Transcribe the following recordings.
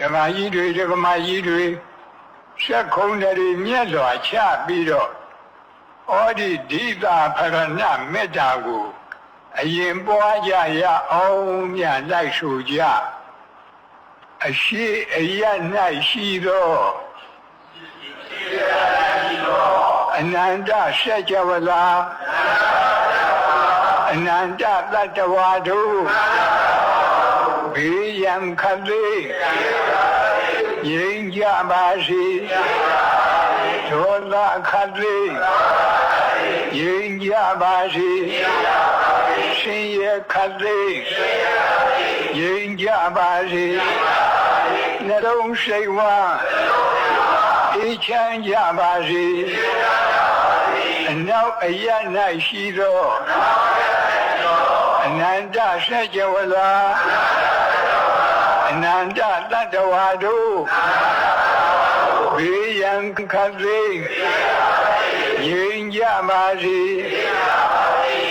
ဓမ္မကြီးတွေဓမ္မကြီးတွေဆက်ခုံးတွေမြတ်စွာချပြီးတော့ဩဒီဒိတာဖရဏမေတ္တာကိုအရင်ပွားကြရအောင်မြတ်လိုက်ဆိုကြအရှိအရ၌ရှိသောအနန္တစัจ java လာအနန္တတတ္တဝါတို့ ဘေးရန်ခတ်လေးငြိမ်းကြပါစေဒေါသခတ်လေးငြိမ်းကြပါစေရှင်ရခတ်လေးငြိမ်းကြပါစေနှလုံးစိတ်ဝါအေးချမ်းကြပါစေအနောက်အရ၌ရှိသောအနန္တစัจ java လာ အနန္တတတ္တဝါတို့ဘေးရန်ခတ်သေးငြိမ်းကြပါစေ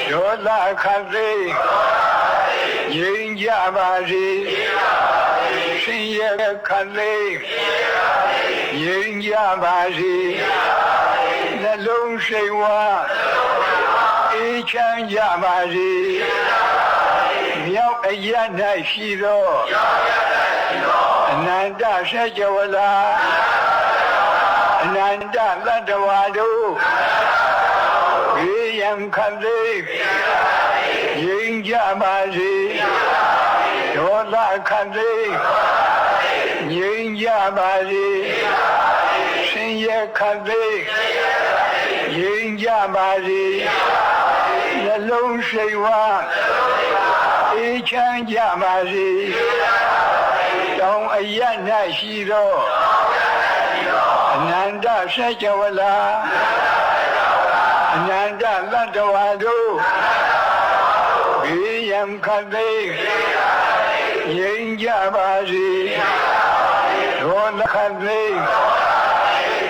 ဒေါသခတ်သေးငြိမ်းကြပါစေရှင်ရခတ်သေးငြိမ်းကြပါစေနှလုံးစိတ်ဝါအေးချမ်းကြပါစေ မြောက်အရ၌ရှိသောအနန္တစัจ java လာအနန္တတတ္တဝါတို့ဘေးရန်ခတ်သေးငြိမ်းကြပါစေဒေါသခတ်သေးငြိမ်းကြပါစေရှင်ရခတ်သေးငြိမ်းကြပါစေနှလုံးစိတ်ဝါ အေးချမ်းကြပါစေတောင်းအရ၌ရှိသောအနန္တစัจ java လာအနန္တတတ္တဝါတို့ဘေးရန်ခတ်သေးငြိမ်းကြပါစေဒေါသခတ်သေး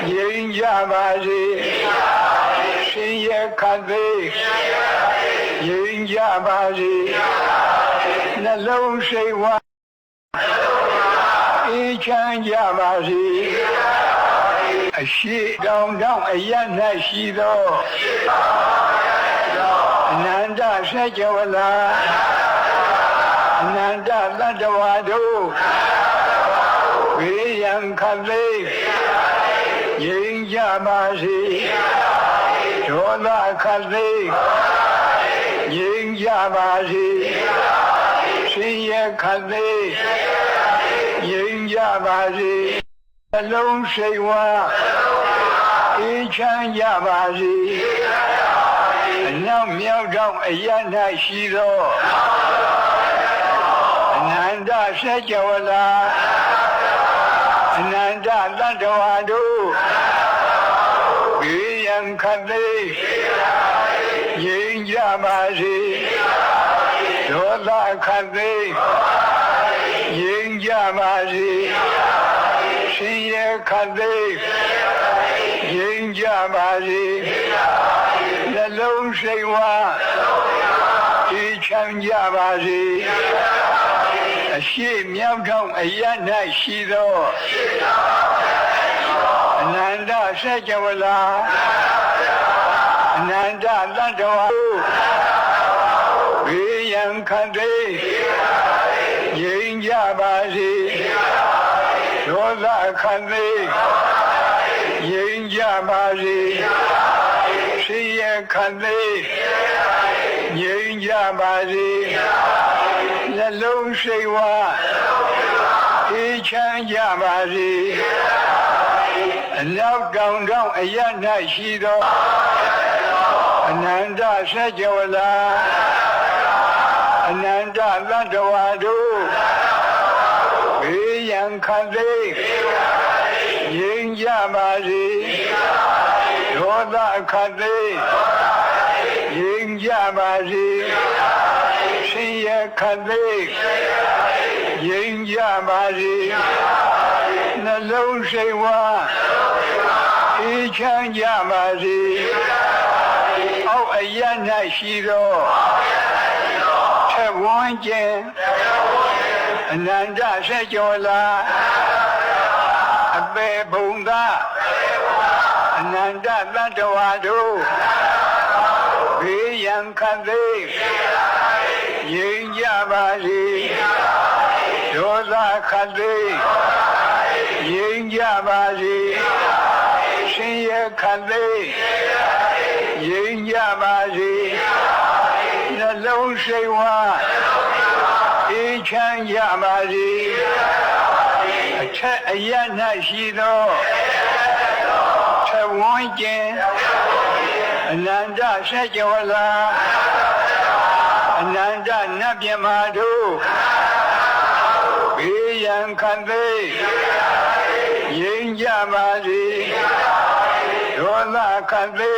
ငြိမ်းကြပါစေရှင်ရခတ်သေးငြိမ်းကြပါစေ နှလုံးစိတ်ဝါအေးချမ်းကြပါစေအရှိတောင်တောင်အရ၌ရှိသောအနန္တစัจ java လာအနန္တတတ္တဝါတို့ဘေးရန်ခတ်သေးငြိမ်းကြပါစေဒေါသခတ်သေးငြိမ်းကြပါစေရှ င်ရခတ်သေးငြိမ်းကြပါစေအလုံးစိတ်ဝါအေးချမ်းကြပါစေအနောက်မြောက်တောင်အရ၌ရှိသောအနန္တစัจ java လာအနန္တတတ္တဝါတို့ဘေးရန်ခတ်သေးငြိမ်းကြပါစေ ဒေါသခတ်သေးငြိမ်းကြပါစေရှင်ရခတ်သေးငြိမ်းကြပါစေနှလုံးစိတ်ဝါအေးချမ်းကြပါစေအရှိမြောက်ထောင်အရ၌ရှိသောအနန္တစัจ java လာအနန္တတတ္တဝါဘေး ရန်ခတ်သေးငြိမ်းကြပါစေဒေါသခတ်သေးငြိမ်းကြပါစေရှိရခတ်သေးငြိမ်းကြပါစေနှလုံးစိတ်ဝါအေးချမ်းကြပါစေအနောက်တောင်တောင်အရ၌ရှိသောအနန္တစัจ java လာ အနန္တတတ္တဝါတို့ဘေးရန်ခတ်သေးငြိမ်းကြပါစေဒေါသခတ်သေးငြိမ်းကြပါစေရှင်ရခတ်သေးငြိမ်းကြပါစေနှလုံးစိတ်ဝါအေးချမ်းကြပါစေအောက်အရ၌ရှိသော ထက်ဝန်းကျင်အနန္တဆက်ကျော်လာပေဘုံသာအနန္တတတ္တဝါတို့ဘေးရန်ခတ်သိငြိမ်းကြပါစေဒေါသခတ်သိငြိမ်းကြပါစေရှင်ရခတ်သိငြိမ်းကြပါစေနှ လုံးစိတ်ဝါအေးချမ်းကြပါစေအထက်အရ၌ရှိသောထဝန်းကျင်အနန္တဆက်ကြဝဠာအနန္တနတ်မြမာတို့ဘေးရန်ခံသိငြိမ်းကြပါစေဒေါသခံသိ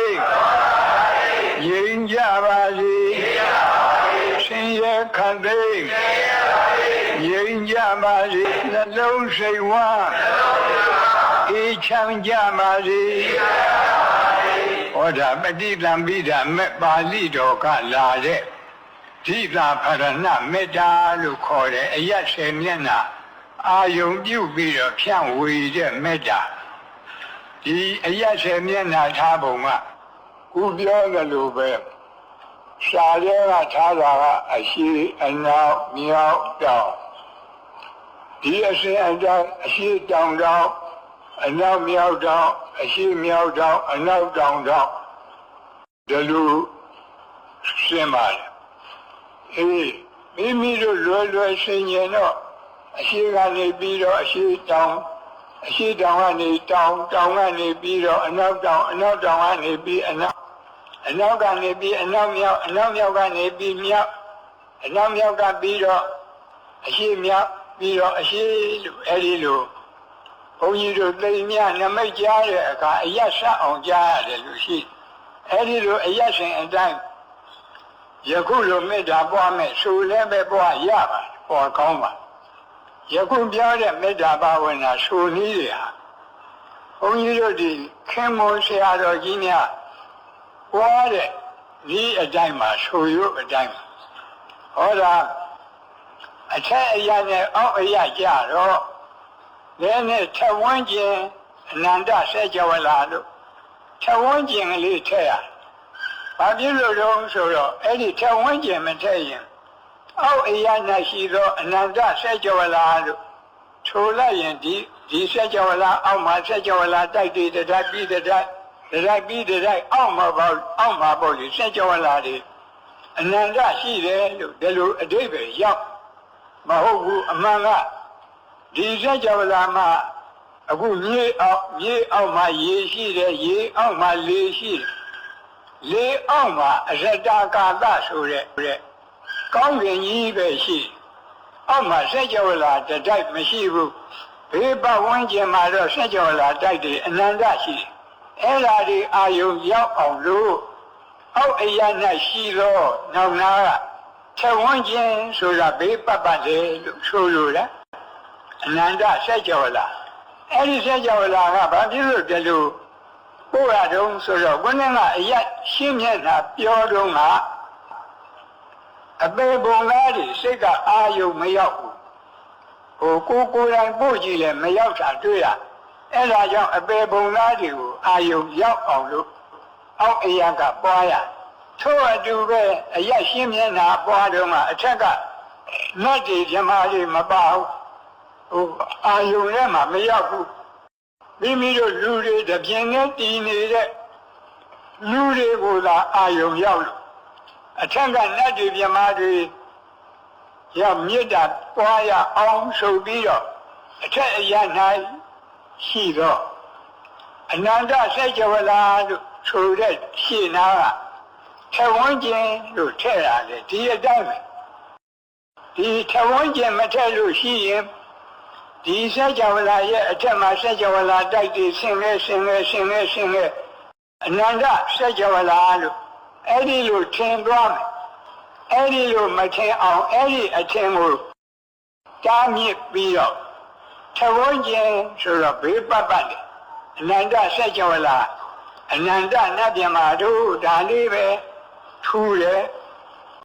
ငြိမ်းကြပါစေ ရှင်ရခံသိငြိမ်းကြပါစေနှလုံးစိတ်ဝါအေးချမ်းကြပါစေဟောဒါပฏิတံပိဓာမေပါဠိတော်ကလာတဲ့ဓိတာဖရဏမေတ္တာလို့ခေါ်တဲ့အယတ်ဆယ်မျက်နှာအာယုံပြုပြီးတော့ဖြန့်ဝေတဲ့မေတ္တာဒီအယတ်ဆယ်မျက်နှာထားပုံကခုပြောကြလို့ပဲ ရှားရဲကထားတာကအရှိအနောက်မြောက်တောင်ဒီအစဉ်အတိုင်းအရှိတောင်တောင်အနောက်မြောက်တောင်အရှိမြောက်တောင်အနောက်တောင်တောင်ဒီလိုရှင်းပါတယ်အေးမိမိတို့လွယ်လွယ်ဆင်ញင်တော့အရှိကနေပြီးတော့အရှိတောင်အရှိတောင်ကနေတောင်တောင်ကနေပြီးတော့အနောက်တောင်အနောက်တောင်ကနေပြီးအနောက် အနောက်ကနေပြီးအနောက်မြောက်အနောက်မြောက်ကနေပြီးမြောက်အနောက်မြောက်ကပြီးတော့အရှိမြောက်ပြီးတော့အရှိလို့အဲဒီလိုဘုန်းကြီးတို့သိမြနမိတ်ကြားတဲ့အခါအယတ်ဆက်အောင်ကြားရတယ်လို့ရှိအဲဒီလိုအယတ်ရှင်အတိုင်းယခုလိုမေတ္တာပွားမယ်ဆိုလည်းပဲပွားရပါပေါ်ကောင်းပါယခုပြောတဲ့မေတ္တာဘာဝနာဆိုနည်းတွေဟာဘုန်းကြီးတို့ဒီခင်မွန်ဆရာတော်ကြီးများ ပွားတဲ့ဒီအတိုင်းမှာဆိုရုပ်အတိုင်းဟောတာအထက်အရာနဲ့အောက်အရာကြတော့လည်းနဲ့ထဝန်းကျင်အနန္တဆက်ကြဝလာလို့ထဝန်းကျင်ကလေးထည့်ရဘာဖြစ်လို့တော့ဆိုတော့အဲ့ဒီထဝန်းကျင်မထည့်ရင်အောက်အရာ၌ရှိသောအနန္တဆက်ကြဝလာလို့ထိုလိုက်ရင်ဒီဒီဆက်ကြဝလာအောက်မှာဆက်ကြဝလာတိုက်တည်တတ်ပြီးတတ် တရိုက်ပြီးတရိုက်အောက်မှာပေါ့အောက်မှာပေါ့လေဆက်ကြဝလာတွေအနန္တရှိတယ်လို့ဒီလိုအတိတ်ပဲရောက်မဟုတ်ဘူးအမှန်ကဒီစက်ကြောလာမှာအခုမြေအောက်မြေအောက်မှာရေရှိတယ်ရေအောက်မှာလေရှိတယ်လေအောက်မှာအရတကာသဆိုတဲ့ကောင်းကင်ကြီးပဲရှိအောက်မှာစက်ကြောလာတတိုက်မရှိဘူးဘေးပတ်ဝန်းကျင်မှာတော့စက်ကြောလာတိုက်တယ်အနန္တရှိတယ် အဲ့ဓာဒီအာယုံရောက်အောင်လို့အောက်အရာ၌ရှိသောနောက်နာကထဝန်းခြင်းဆိုတာဘေးပတ်ပတ်လေလို့ဆိုလိုတာအနန္တဆက်ကြောလာအဲ့ဒီဆက်ကြောလာကဘာဖြစ်လို့တလို့ပို့ရတုံးဆိုတော့ဘုန်းကအရာရှင်းမြတ်တာပြောတော့ကအပေပုံသားတွေစိတ်ကအာယုံမရောက်ဘူးဟိုကိုကိုယ်တိုင်ပို့ကြည့်လဲမရောက်တာတွေ့ရ အဲ့ဒါကြောင့်အပေပုံသားတွေကိုအာယုံရောက်အောင်လို့အောက်အရာကပွားရထို့အတူပဲအရရှင်းမျက်နှာပွားတော့မှအထက်ကနတ်တွေဓမ္မတွေမပါဘူးဟိုအာယုံထဲမှာမရောက်ဘူးမိမိတို့လူတွေတပြင်းနဲ့တည်နေတဲ့လူတွေကိုသာအာယုံရောက်လို့အထက်ကနတ်တွေဓမ္မတွေရောက်မြစ်တာပွားရအောင်ဆိုပြီးတော့အထက်အရာ၌ ရှိတော့အနန္တစိတ်ကြဝဠာလို့ဆိုတဲ့ရှင်းနာကထဝန်းကျင်လို့ထည့်ရတယ်ဒီအတိုင်းပဲဒီထဝန်းကျင်မထည့်လို့ရှိရင်ဒီစိတ်ကြဝဠာရဲ့အထက်မှာစိတ်ကြဝဠာတိုက်တည်ဆင်းရဲဆင်းရဲဆင်းရဲဆင်းရဲအနန္တစိတ်ကြဝဠာလို့အဲ့ဒီလိုထင်သွားမယ်အဲ့ဒီလိုမထင်အောင်အဲ့ဒီအထင်ကိုကြားမြစ်ပြီးတော့ ထဝန်းကျင်ဆိုတော့ဘေးပတ်ပတ်တယ်အနန္တစัจ java လာအနန္တနတ်ပြမာတို့ဒါလေးပဲထူတယ်